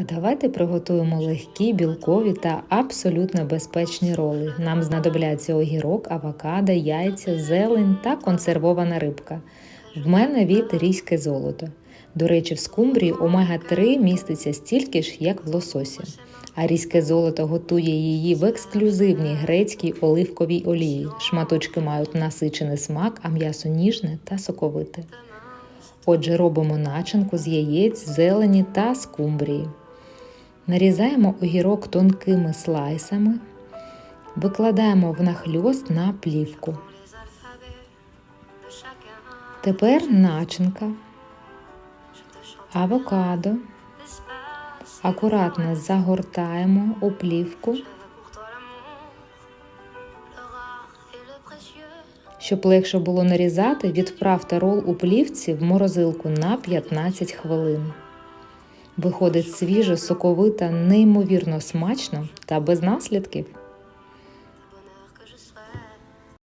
А давайте приготуємо легкі, білкові та абсолютно безпечні роли. Нам знадобляться огірок, авокадо, яйця, зелень та консервована рибка. В мене від різьке золото. До речі, в скумбрії омега-3 міститься стільки ж, як в лососі. А різьке золото готує її в ексклюзивній грецькій оливковій олії. Шматочки мають насичений смак, а м'ясо ніжне та соковите. Отже, робимо начинку з яєць, зелені та скумбрії. Нарізаємо огірок тонкими слайсами, викладаємо в нахльост на плівку. Тепер начинка, авокадо. Акуратно загортаємо у плівку, щоб легше було нарізати, відправте рол у плівці в морозилку на 15 хвилин. Виходить свіже, соковита, неймовірно смачно та без наслідків.